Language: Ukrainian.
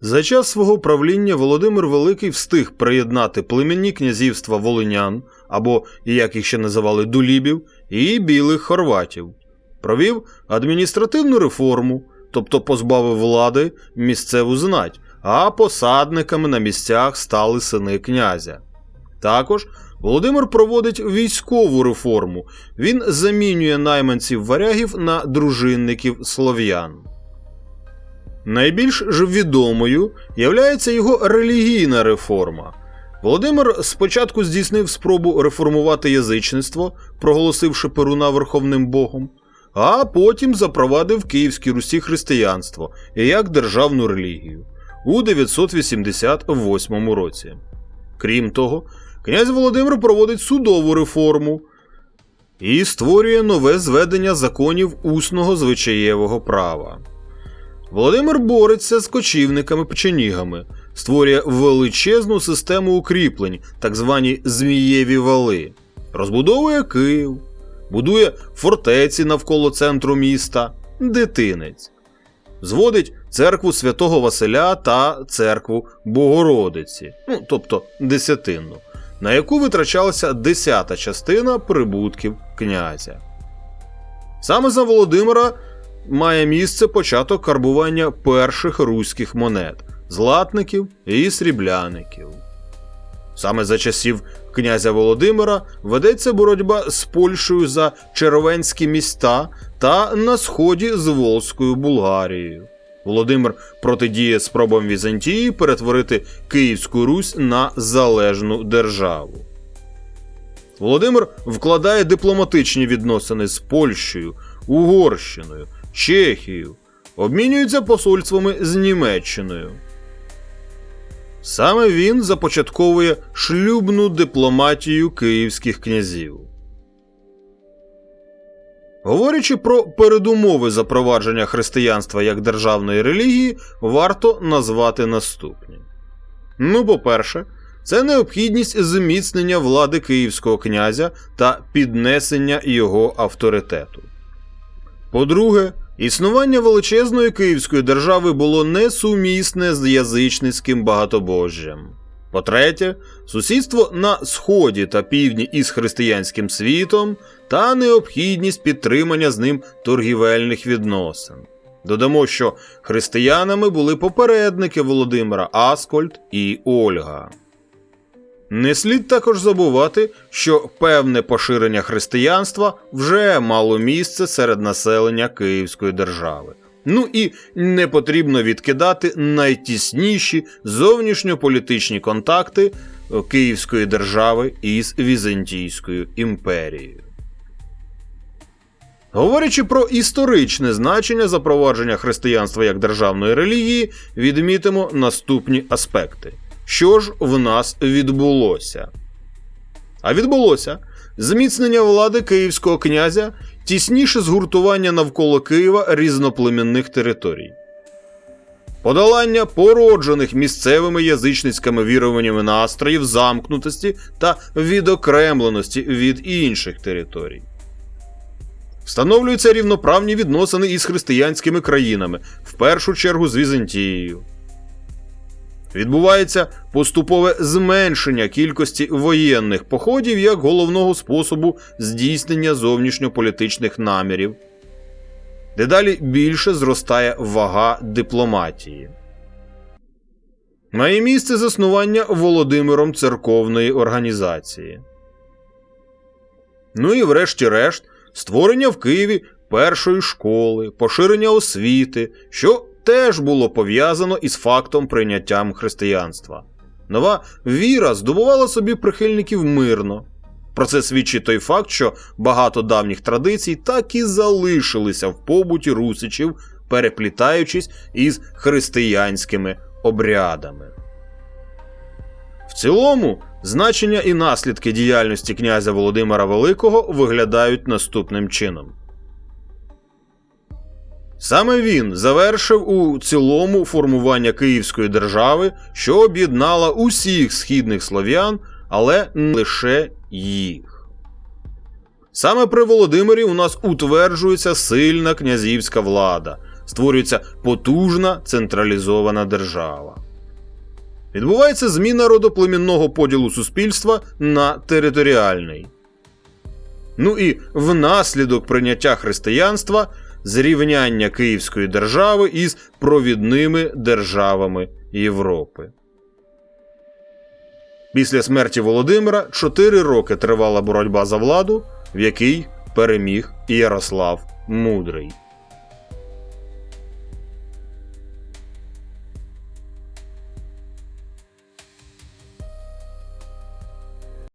За час свого правління Володимир Великий встиг приєднати племінні князівства волинян, або, як їх ще називали, дулібів, і білих хорватів. Провів адміністративну реформу, тобто позбавив влади місцеву знать, а посадниками на місцях стали сини князя. Також Володимир проводить військову реформу. Він замінює найманців варягів на дружинників слов'ян. Найбільш ж відомою являється його релігійна реформа. Володимир спочатку здійснив спробу реформувати язичництво, проголосивши Перуна верховним богом, а потім запровадив Київській Русі християнство як державну релігію у 988 році. Крім того, князь Володимир проводить судову реформу і створює нове зведення законів усного звичаєвого права. Володимир бореться з кочівниками-печенігами, створює величезну систему укріплень, так звані Змієві вали, розбудовує Київ, будує фортеці навколо центру міста, дитинець, зводить церкву святого Василя та церкву Богородиці, ну тобто десятинну, на яку витрачалася десята частина прибутків князя. Саме за Володимира має місце початок карбування перших руських монет златників і срібляників. Саме за часів князя Володимира ведеться боротьба з Польщею за червенські міста та на сході з Волзькою Булгарією. Володимир протидіє спробам Візантії перетворити Київську Русь на залежну державу. Володимир вкладає дипломатичні відносини з Польщею, Угорщиною, Чехією, обмінюється посольствами з Німеччиною. Саме він започатковує шлюбну дипломатію київських князів. Говорячи про передумови запровадження християнства як державної релігії, варто назвати наступні. Ну, по-перше, це необхідність зміцнення влади київського князя та піднесення його авторитету. По-друге, існування величезної київської держави було несумісне з язичницьким багатобожжям. По-третє, сусідство на сході та півдні із християнським світом та необхідність підтримання з ним торгівельних відносин. Додамо, що християнами були попередники Володимира Аскольд і Ольга. Не слід також забувати, що певне поширення християнства вже мало місце серед населення Київської держави. Ну і не потрібно відкидати найтісніші зовнішньополітичні контакти Київської держави із Візантійською імперією. Говорячи про історичне значення запровадження християнства як державної релігії, відмітимо наступні аспекти. Що ж в нас відбулося? А відбулося зміцнення влади київського князя, тісніше згуртування навколо Києва різноплемінних територій, подолання породжених місцевими язичницькими віруваннями настроїв замкнутості та відокремленості від інших територій. Встановлюються рівноправні відносини із християнськими країнами, в першу чергу з Візантією. Відбувається поступове зменшення кількості воєнних походів як головного способу здійснення зовнішньополітичних намірів. Дедалі більше зростає вага дипломатії. Має місце заснування Володимиром церковної організації. Ну і врешті-решт створення в Києві першої школи, поширення освіти, що теж було пов'язано із фактом прийняттям християнства. Нова віра здобувала собі прихильників мирно. Про це свідчить той факт, що багато давніх традицій так і залишилися в побуті русичів, переплітаючись із християнськими обрядами. В цілому, значення і наслідки діяльності князя Володимира Великого виглядають наступним чином. Саме він завершив у цілому формування Київської держави, що об'єднала усіх східних слов'ян, але не лише їх. Саме при Володимирі у нас утверджується сильна князівська влада, створюється потужна централізована держава. Відбувається зміна родоплемінного поділу суспільства на територіальний. Ну і внаслідок прийняття християнства зрівняння Київської держави із провідними державами Європи. Після смерті Володимира чотири роки тривала боротьба за владу, в якій переміг Ярослав Мудрий.